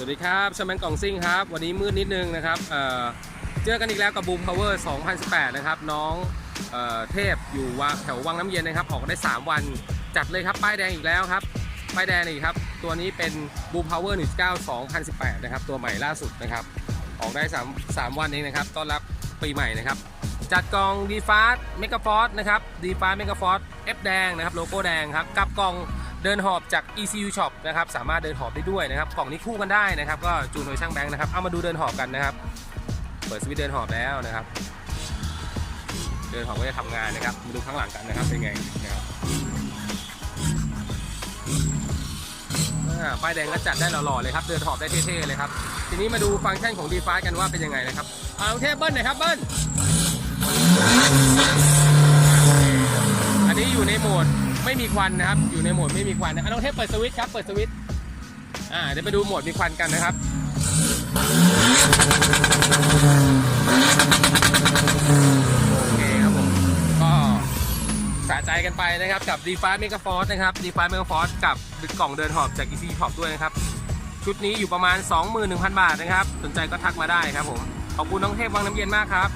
วัสดีครับชแมนกล่องซิ่งครับ วันนี้มืดนิดนึงนะครับเเจอกันอีกแล้วกับบูมพาวเวอร์ 2018 นะครับ น้องเอเทพอยู่วแถววังน้ำเย็นนะครับ ออกได้ 3 วันจัดเลยครับ ป้ายแดงอีกแล้วครับ ป้ายแดงอีกครับ ตัวนี้เป็นบูมพาวเวอร์ 19 2018 นะครับ ตัวใหม่ล่าสุดนะครับ ออกได้ 3 3 วันเองนะครับ ต้อนรับปีใหม่นะครับ จัดกล่องดีฟาสเมกาฟอร์นะครับดีฟาสเมกาฟอร์เอฟแดงนะครับ โลโก้แดงครับ กับกล่อง เดินหอบจาก ECU Shop นะครับสามารถเดินหอบได้ด้วยนะครับกล่องนี้คู่กันได้นะครับ ก็จูนโดยช่างแบงค์นะครับเอามาดูเดินหอบกันนะครับ เปิดสวิตช์เดินหอบแล้วนะครับ เดินหอบก็จะทำงานนะครับมาดูข้างหลังกันนะครับเป็นไงนะครับป้ายแดงก็จัดได้หล่อๆเลยครับเดินหอบได้เท่ๆเลยครับทีนี้มาดูฟังก์ชันของ d e f i กันว่าเป็นยังไงนะครับเอาเทเบิลหน่อยครับเบิ้ล ไม่มีควันนะครับ อยู่ในโหมดไม่มีควันนะอะน้องเทพเปิดสวิตช์ครับ เปิดสวิตช์อ่าเดี๋ยวไปดูโหมดมีควันกันนะครับ โอเคครับผมก็สะใจกันไปนะครับกับ d e f i Mega Force นะครับ d e f i Mega Force กับกล่องเดินหอบจาก EC Shop ด้วยนะครับ ชุดนี้อยู่ประมาณ 21,000 บาทนะครับ สนใจก็ทักมาได้ครับผม ขอบคุณน้องเทพวังน้ำเย็นมากครับ